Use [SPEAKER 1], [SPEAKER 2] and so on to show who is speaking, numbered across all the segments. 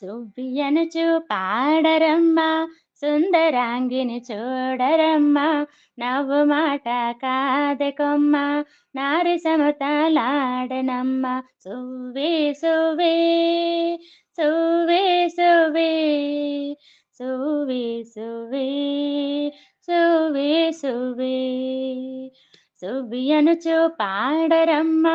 [SPEAKER 1] సువ్వియనుచు పాడరమ్మ సుందరాంగిని చూడరమ్మ నవ్వు మాట కాదె కొమ్మ నారి సమతలాడనమ్మ. సువ్వే సువ్వే సువ్వే సువ్వే సువ్వే సువ్వే సువ్వే సువ్వే. సువ్వియనుచు పాడరమ్మ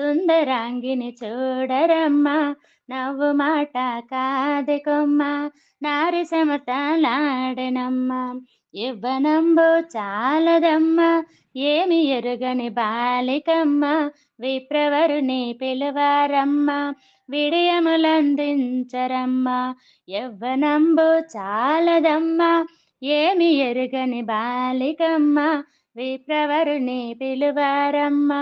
[SPEAKER 1] సుందరాంగిని చూడరమ్మ నవ్వు మాట కాదె కొమ్మ నారి సమతలాడనమ్మ ఇవ్వనంబు చాలదమ్మ ఏమి ఎరుగని బాలికమ్మ విప్రవరుని పిలువారమ్మ విడియములందించరమ్మ. యవ్వనంబు చాలదమ్మ ఏమి ఎరుగని బాలికమ్మ విప్రవరుని పిలువారమ్మ.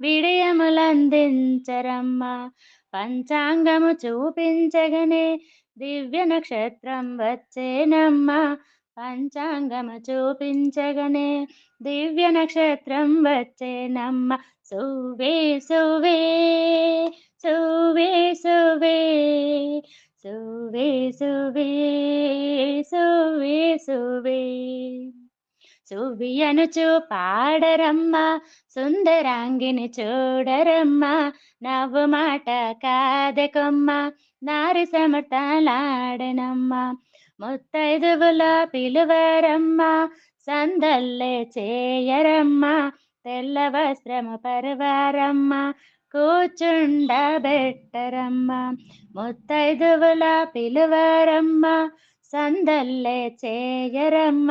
[SPEAKER 1] విడియములందించరమ్మ. పంచాంగము చూపించగనే దివ్య నక్షత్రం వచ్చేనమ్మ. పంచాంగము చూపించగనే దివ్య నక్షత్రం వచ్చేనమ్మ. సువే సువే సువే సువే సువే సువే సువే సువే సువియనుచు పాడరమ్మ సుందరాంగిని చూడరమ్మ నవ్వు మాట కాదె కొమ్మ నారి సమతలాడనమ్మ ముత్తైదువుల పిలువరమ్మ సందల్లే చేయరమ్మ తెల్ల వస్త్రము పరవారమ్మ కూర్చుండబెట్టరమ్మ ముత్తైదువుల పిలువరమ్మ సందల్లే చేయరమ్మ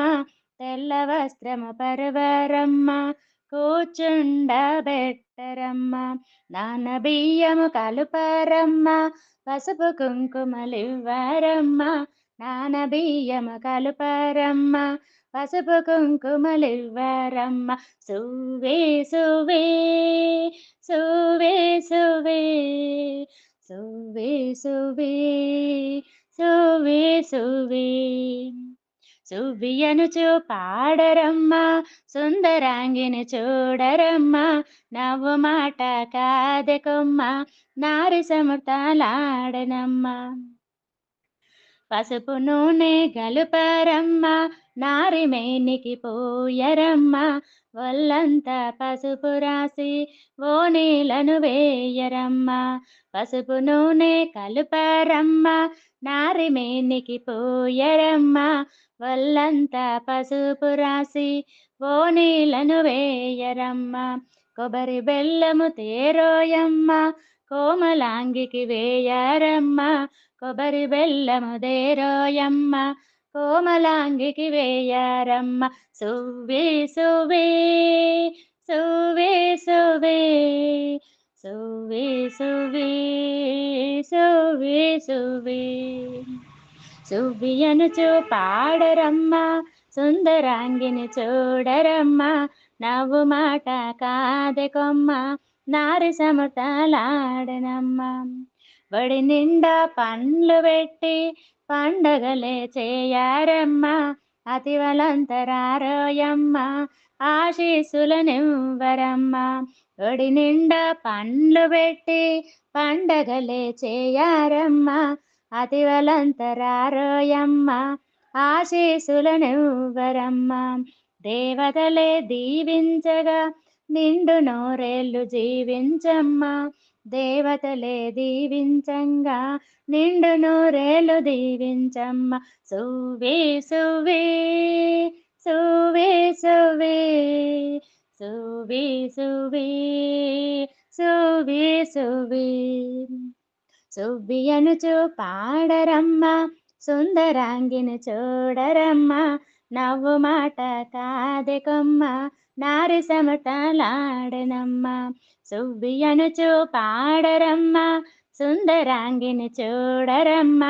[SPEAKER 1] తెల్ల వస్త్రము పరవరమ్మ కూర్చుండబెట్టరమ్మ నాన్న బియ్యము కలుపరమ్మ పసుపు కుంకుమలివ్వరమ్మ నాన్న బియ్యము కలుపరమ్మ పసుపు కుంకుమలివ్వరమ్మ. సువే సువే సువే సువే సువే సువే సువే సువే సువ్వియనుచు పాడరమ్మ సుందరాంగిని చూడరమ్మ నవ్వు మాట కాదెకొమ్మ నారి సమృతాలాడనమ్మ పసుపు నూనె గలుపరమ్మ నారి మేనికి పోయరమ్మ వల్లంతా పసుపు రాసి ఓనీలను వేయరమ్మ. పసుపు నూనె కలుపరమ్మ నారిమేనికి పోయరమ్మ వల్లంతా పసుపు రాసి ఓనీలను వేయరమ్మ. కొబ్బరి బెల్లము తేరోయమ్మ కోమలాంగికి వేయరమ్మ. కొబ్బరి బెల్లము దేరోయమ్మ కోమలాంగికి వేయారమ్మ. సువ్వే సువే సువే సువే సువే సువే సువే సువే సువ్వియనుచు పాడరమ్మా సుందరాంగిని చూడరమ్మా. నవ్వు మాట కాదే కొమ్మ నారి సమతలాడనమ్మా. వడి నిండా పండ్లు పెట్టి పండగలే చేయారమ్మా. అతివలంతరారోయమ్మ ఆశీసులనివ్వరమ్మ ఒడి నిండా పండ్లు పెట్టి పండగలే చేయారమ్మ. అతివలంతరారోయమ్మ ఆశీసులనివ్వరమ్మ దేవతలే దీవించగా నిండు నోరేళ్ళు జీవించమ్మ. దేవతలే దీవించంగా నిండు నూరేళ్ళు దీవించమ్మ. సువే సువే సువే సువే సువే సువే సువే సువే సువ్వియనుచు పాడరమ్మ సుందరాంగిని చూడరమ్మ. నవ్వు మాట కాదె కొమ్మ నారసమటలాడనమ్మ సువ్వియనుచు పాడరమ్మ సుందరాంగిని చూడరమ్మ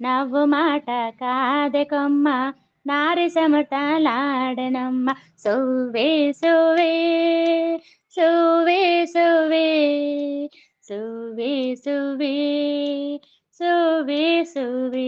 [SPEAKER 1] నవ్వు మాట కాదే కొమ్మ నారసమటలాడనమ్మ సువే సువే సువే సువే సువే సువే సువే సువే